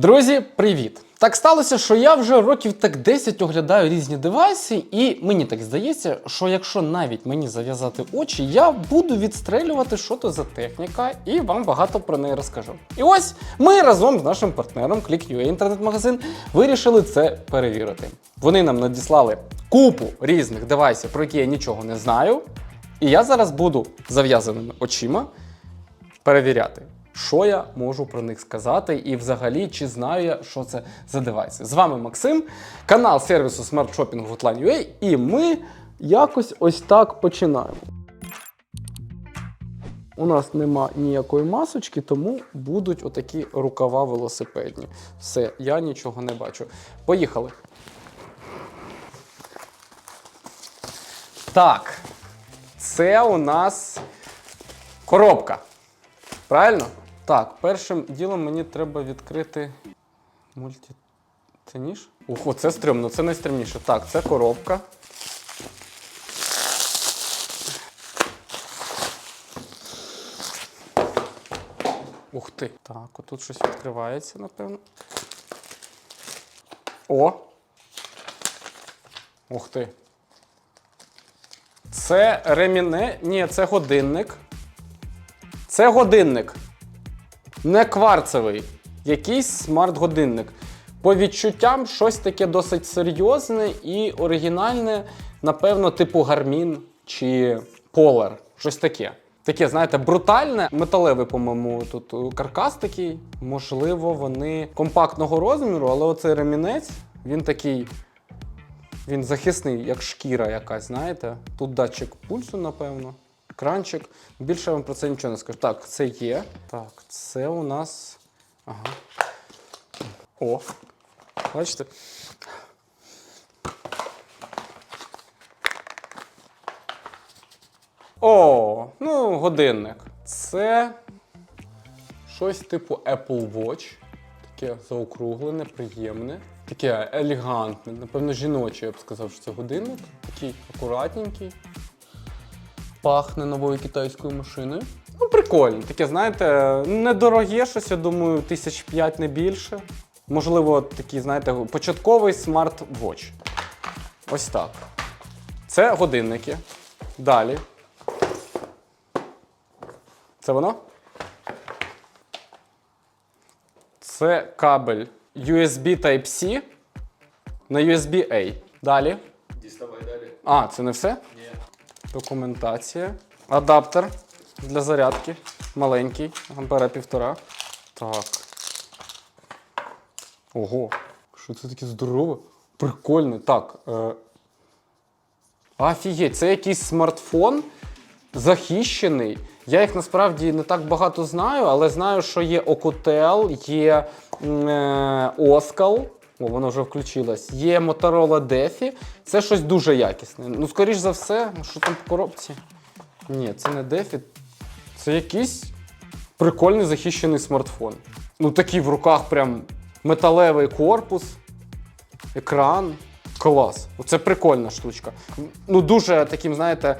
Друзі, привіт! Так сталося, що я вже років так 10 оглядаю різні девайси, і мені так здається, що якщо навіть мені зав'язати очі, я буду відстрелювати, що то за техніка, і вам багато про неї розкажу. І ось ми разом з нашим партнером Click.ua інтернет-магазин вирішили це перевірити. Вони нам надіслали купу різних девайсів, про які я нічого не знаю. І я зараз буду зав'язаними очима перевіряти, що я можу про них сказати, і взагалі, чи знаю я, що це за девайси. З вами Максим, канал сервісу Smart Shopping Hotline.ua, і ми якось ось так починаємо. У нас нема ніякої масочки, тому будуть отакі рукава велосипедні. Все, я нічого не бачу. Поїхали. Так, це у нас коробка. Правильно? Так, першим ділом мені треба відкрити мульті. Це ніж? Ух, оце стрьомно, це найстрімніше. Так, це коробка. Ух ти. Так, отут щось відкривається, напевно. О! Ух ти. Це реміне. Ні, це годинник. Це годинник. Не кварцевий. Якийсь смарт-годинник. По відчуттям, щось таке досить серйозне і оригінальне, напевно, типу Garmin чи Polar. Щось таке. Таке, знаєте, брутальне, металевий, по-моєму, тут е, каркас такий. Можливо, вони компактного розміру, але оцей ремінець, він такий. Він захисний, як шкіра якась, знаєте. Тут датчик пульсу, напевно. Екранчик. Більше вам про це нічого не скажу. Так, це є. Так, це у нас. Ага. О. Бачите? О, ну, годинник. Це щось типу Apple Watch. Таке заокруглене, приємне. Таке елегантне, напевно, жіноче, я б сказав, що це годинник. Такий акуратненький. Пахне новою китайською машиною. Ну, прикольно. Таке, знаєте, недороге щось, я думаю, тисяч п'ять не більше. Можливо, такий, знаєте, початковий смарт-вотч. Ось так. Це годинники. Далі. Це воно? Це кабель USB Type-C на USB-A. Далі. Діставай далі. А, це не все? Ні. Документація. Адаптер для зарядки. Маленький, ампера півтора. Так. Ого. Що це таке здорове? Прикольно. Так. Е... Офігеть, це якийсь смартфон захищений. Я їх насправді не так багато знаю, але знаю, що є Ocotel, є е, Oskal. О, воно вже включилось. Є Motorola Defi. Це щось дуже якісне. Ну, скоріш за все, що там по коробці? Ні, це не Defi. Це якийсь прикольний захищений смартфон. Ну, такий в руках прям металевий корпус, екран. Клас. Оце прикольна штучка. Ну, дуже таким, знаєте,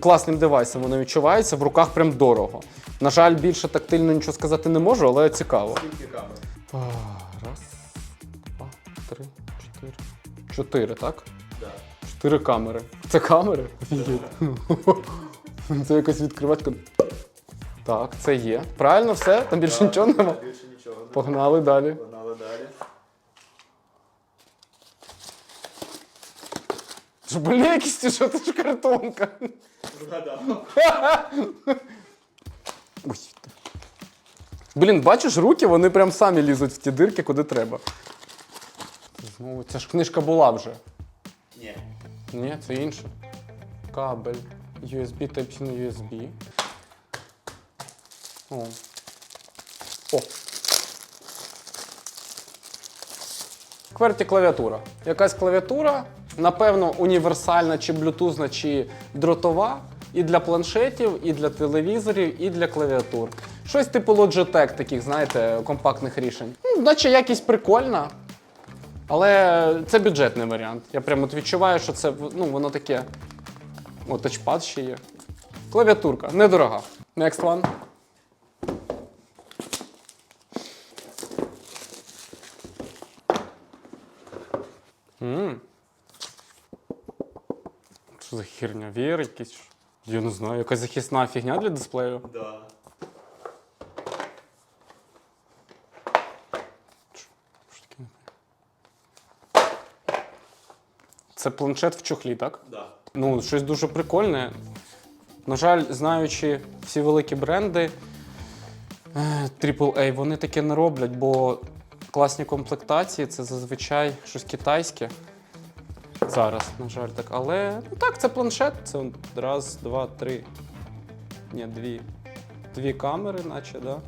класним девайсом воно відчувається, в руках прям дорого. На жаль, більше тактильно нічого сказати не можу, але цікаво. Скільки камер? Раз, три, чотири. Чотири, так? Да. Чотири камери. Це камери? Офігеть. Це якось відкривати. Так, це є. Правильно все? Там більше нічого нема. Більше нічого. Погнали далі. Погнали далі. Якісь що це ж картонка? Вгадав. Ой. Блін, бачиш, руки, вони прям самі лізуть в ті дирки, куди треба. Знову, ця ж книжка була вже. Ні. Ні, це інше. Кабель. USB Type-C на USB. О. О. Кверті клавіатура. Якась клавіатура, напевно, універсальна, чи блютузна, чи дротова. І для планшетів, і для телевізорів, і для клавіатур. Щось типу Logitech, таких, знаєте, компактних рішень. Ну, наче якість прикольна. Але це бюджетний варіант. Я прямо от відчуваю, що це ну, воно таке. О, тачпад ще є. Клавіатурка, недорога. Next one. М. Що за херня? Вір якийсь? Я не знаю, якась захисна фігня для дисплею. Да. Це планшет в чохлі, так? Да. Ну, щось дуже прикольне. На жаль, знаючи всі великі бренди е, AAA, вони таке не роблять, бо класні комплектації це зазвичай щось китайське. Зараз, на жаль, так. Але ну так, це планшет. Це раз, два, три. Ні, дві. Дві камери, наче, да.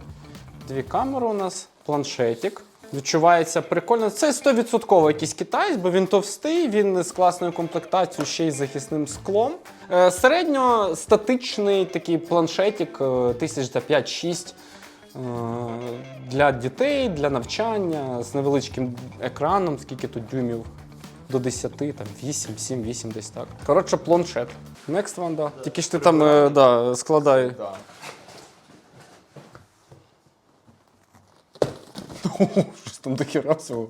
Дві камери у нас, планшетик. Відчувається прикольно. Це 100% якийсь китайсь, бо він товстий, він з класною комплектацією, ще й захисним склом. Е, середньостатичний такий планшетик, е, тисяч за 5-6 е, для дітей, для навчання, з невеличким екраном, скільки тут дюймів. До 10, там 8, 7, 8 десь так. Коротше, планшет. Next one, да. Тільки ж ти там да, складай. Щось там до хіра всього.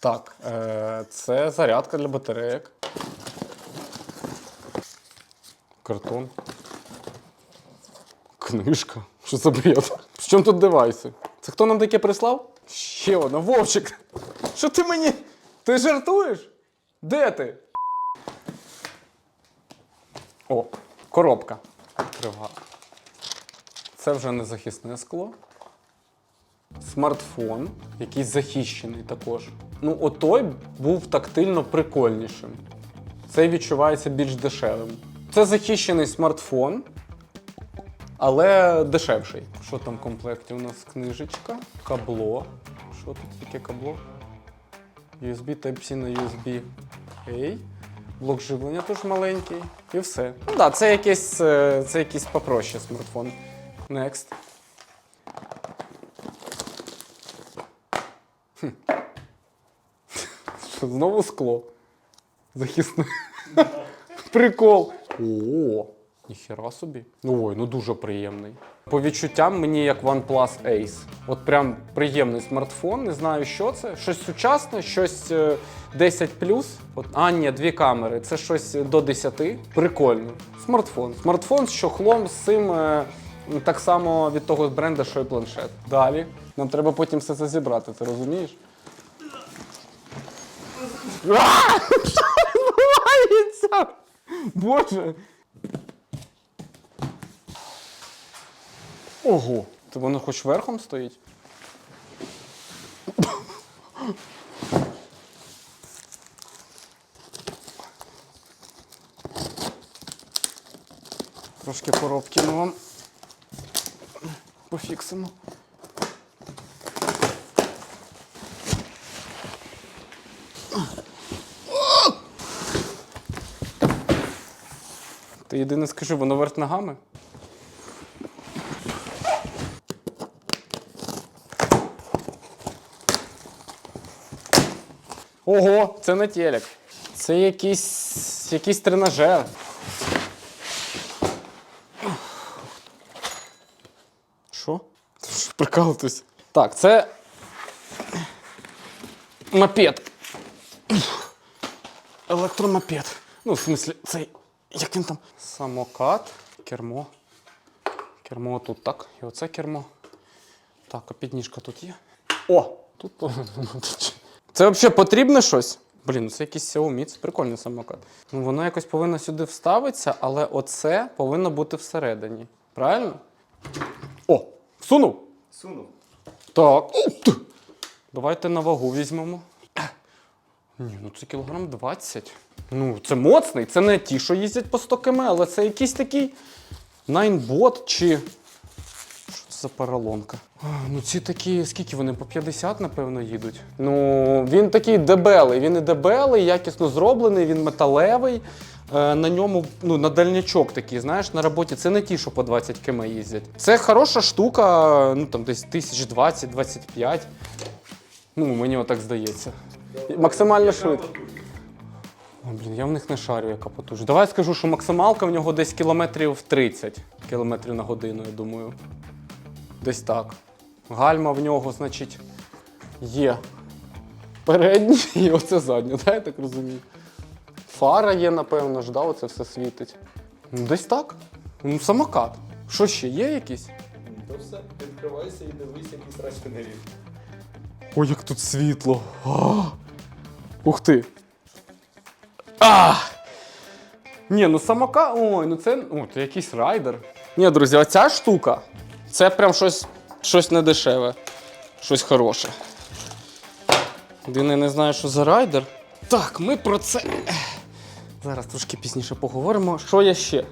Так, е, це зарядка для батарейок. Картон. Книжка. Що за бред? В чому тут девайси? Це хто нам таке прислав? Ще одна, Вовчик. Що ти мені? Ти жартуєш? Де ти? О, коробка. Це вже не захисне скло. Смартфон, який захищений також. Ну, отой був тактильно прикольнішим. Цей відчувається більш дешевим. Це захищений смартфон, але дешевший. Що там в комплекті? У нас книжечка, кабло. Що тут таке кабло? USB Type-C на USB A. Блок живлення теж маленький. І все. Ну так, да, це якийсь, е, це якийсь попроще смартфон. Next. Що, знову скло. Захисне. Прикол. О, ніхера собі. Ну ой, ну дуже приємний. По відчуттям мені як OnePlus Ace. От прям приємний смартфон, не знаю, що це. Щось сучасне, щось е, 10 От, а, ні, дві камери. Це щось до 10. Прикольно. Смартфон. Смартфон з чохлом, з цим е, так само від того бренда, що і планшет. Далі. Нам треба потім все це зібрати, ти розумієш? Що? Боже. Ого, то воно хоч верхом стоїть? Трошки коробки ми вам пофіксимо. Ти єдине скажи, воно вверх ногами? Ого, це не телек. Це якийсь, якийсь тренажер. Що? Прикалуєтесь? Так, це мопед. Електромопед. Ну, в смислі, цей. Як він там? Самокат, кермо. Кермо тут так. І оце кермо. Так, а підніжка тут є. О! Тут. Це взагалі потрібно щось? Блін, ну це якийсь Xiaomi, це прикольний самокат. Ну, воно якось повинно сюди вставитися, але оце повинно бути всередині. Правильно? О! Всунув! Сунув. Так. Давайте на вагу візьмемо. Ні, ну це кілограм 20. Ну, це моцний, це не ті, що їздять по 100 км, але це якийсь такий найнбот чи. Що це за паралонка? Ну, ці такі, скільки вони? По 50, напевно, їдуть. Ну, він такий дебелий. Він і дебелий, якісно зроблений, він металевий. Е, на ньому ну, на дальнячок такий, знаєш, на роботі. Це не ті, що по 20 км їздять. Це хороша штука, ну там десь 1020-25. Ну, мені отак здається. Максимальна швидкість. Ой, блін, я в них не шарю, яка потужність. Давай скажу, що максималка в нього десь кілометрів 30 кілометрів на годину, я думаю. Десь так. Гальма в нього, значить, є. передній і оце заднє, да, я так розумію. Фара є, напевно, ж, да, оце все світить. Ну, десь так. Ну, самокат. Що ще, є якісь? То все, відкривайся і дивись, який страшний рік. Ой, як тут світло. А! Ух ти. А! Ні, ну самокат. Ой, ну це. О, це якийсь райдер. Ні, друзі, оця штука. Це прям щось, щось недешеве. Щось хороше. Єдине, не знаю, що за райдер. Так, ми про це. Зараз трошки пізніше поговоримо. Що є ще?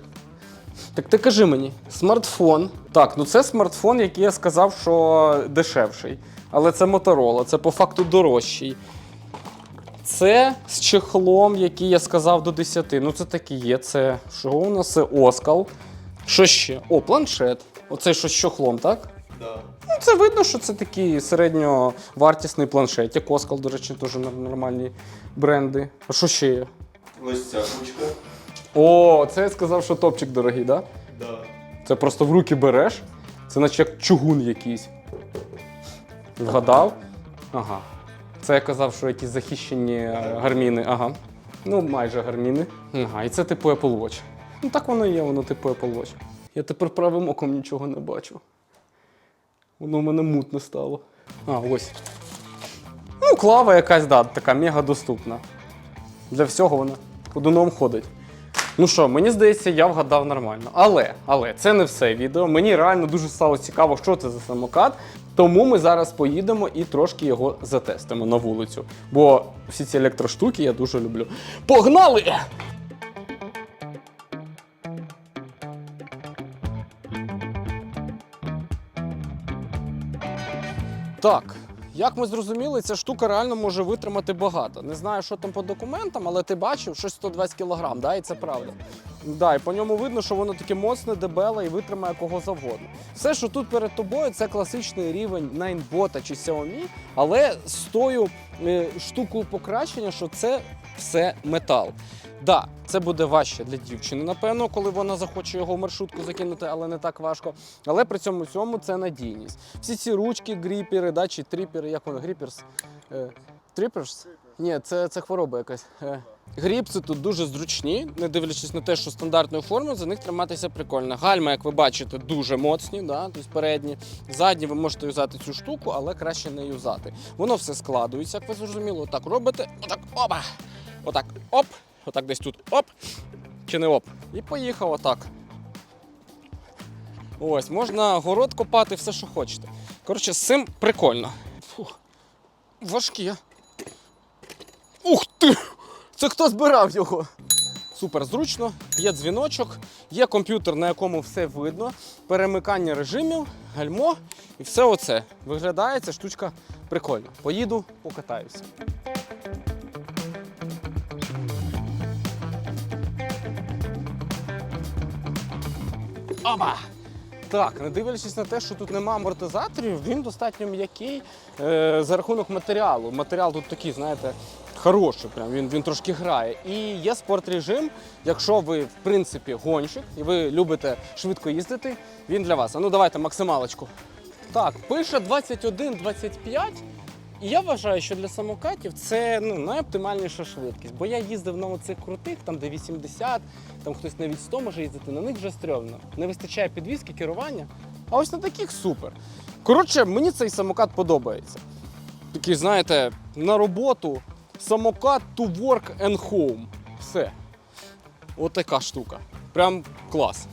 Так ти кажи мені, смартфон. Так, ну це смартфон, який я сказав, що дешевший. Але це Motorola, це по факту дорожчий. Це з чехлом, який я сказав до 10. Ну, це такі є. Це що у нас? Це Оскал. Що ще? О, планшет. Оце що з чохлом, так? Да. Ну, це видно, що це такий середньовартісний планшет. Як Оскал, до речі, теж нормальні бренди. А що ще є? Ось ця ручка. О, це я сказав, що топчик дорогий, так? Да? Да. Це просто в руки береш. Це наче як чугун якийсь. Вгадав? Ага. Це я казав, що якісь захищені е, гарміни. Ага. Ну, майже гарміни. Ага, і це типу Apple Watch. Ну так воно і є, воно типу Apple Watch. Я тепер правим оком нічого не бачу. Воно в мене мутне стало. А, ось. Ну, клава якась, да, така мега доступна. Для всього вона ходуном ходить. Ну що, мені здається, я вгадав нормально. Але, але це не все відео. Мені реально дуже стало цікаво, що це за самокат. Тому ми зараз поїдемо і трошки його затестимо на вулицю. Бо всі ці електроштуки я дуже люблю. Погнали! Так, як ми зрозуміли, ця штука реально може витримати багато. Не знаю, що там по документам, але ти бачив щось 120 кг, да, і це правда. Да, і по ньому видно, що воно таке моцне, дебеле і витримає кого завгодно. Все, що тут перед тобою, це класичний рівень Ninebot чи Xiaomi, але з тою е, штукою покращення, що це все метал. Да, це буде важче для дівчини, напевно, коли вона захоче його в маршрутку закинути, але не так важко. Але при цьому всьому це надійність. Всі ці ручки, гріпери, да, чи тріпери, як вони, гріперс? Е, тріперс? Ні, це, це хвороба якась. Е, Гріпси тут дуже зручні, не дивлячись на те, що стандартної форми, за них триматися прикольно. Гальма, як ви бачите, дуже моцні, да, тобто передні. Задні ви можете юзати цю штуку, але краще не юзати. Воно все складується, як ви зрозуміли. Отак робите, отак, опа! Отак, оп, отак десь тут оп. Чи не оп. І поїхав отак. Ось, можна город копати, все, що хочете. Коротше, з цим прикольно. Фух. Важкі. Ух ти! Це хто збирав його? Супер зручно, є дзвіночок, є комп'ютер, на якому все видно, перемикання режимів, гальмо і все оце. Виглядає ця штучка прикольно. Поїду, покатаюся. Оба! Так, не дивлячись на те, що тут немає амортизаторів, він достатньо м'який е, за рахунок матеріалу. Матеріал тут такий, знаєте, хороший, прям він, він трошки грає. І є спорт-режим. Якщо ви, в принципі, гонщик і ви любите швидко їздити, він для вас. А ну давайте максималочку. Так, пише 21-25. І я вважаю, що для самокатів це ну, найоптимальніша швидкість. Бо я їздив на оцих крутих, там де 80, там хтось навіть 100 може їздити, на них вже стрьомно. Не вистачає підвіски, керування. А ось на таких супер. Коротше, мені цей самокат подобається. Такий, знаєте, на роботу самокат to work and home. Все. От штука. Прям клас.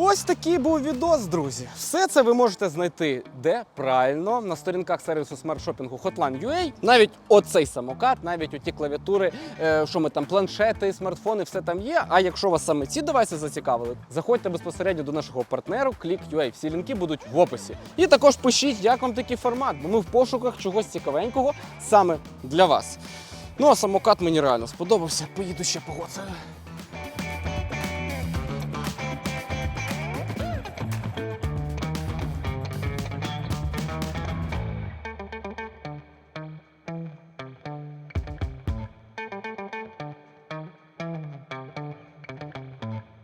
Ось такий був відос, друзі. Все це ви можете знайти де правильно на сторінках сервісу смарт-шопінгу Hotline.ua. Навіть оцей самокат, навіть оті клавіатури, е, що ми там, планшети, смартфони, все там є. А якщо вас саме ці девайси зацікавили, заходьте безпосередньо до нашого партнеру Click.ua. Всі лінки будуть в описі. І також пишіть, як вам такий формат, бо ми в пошуках чогось цікавенького саме для вас. Ну а самокат мені реально сподобався. Поїду ще погодити.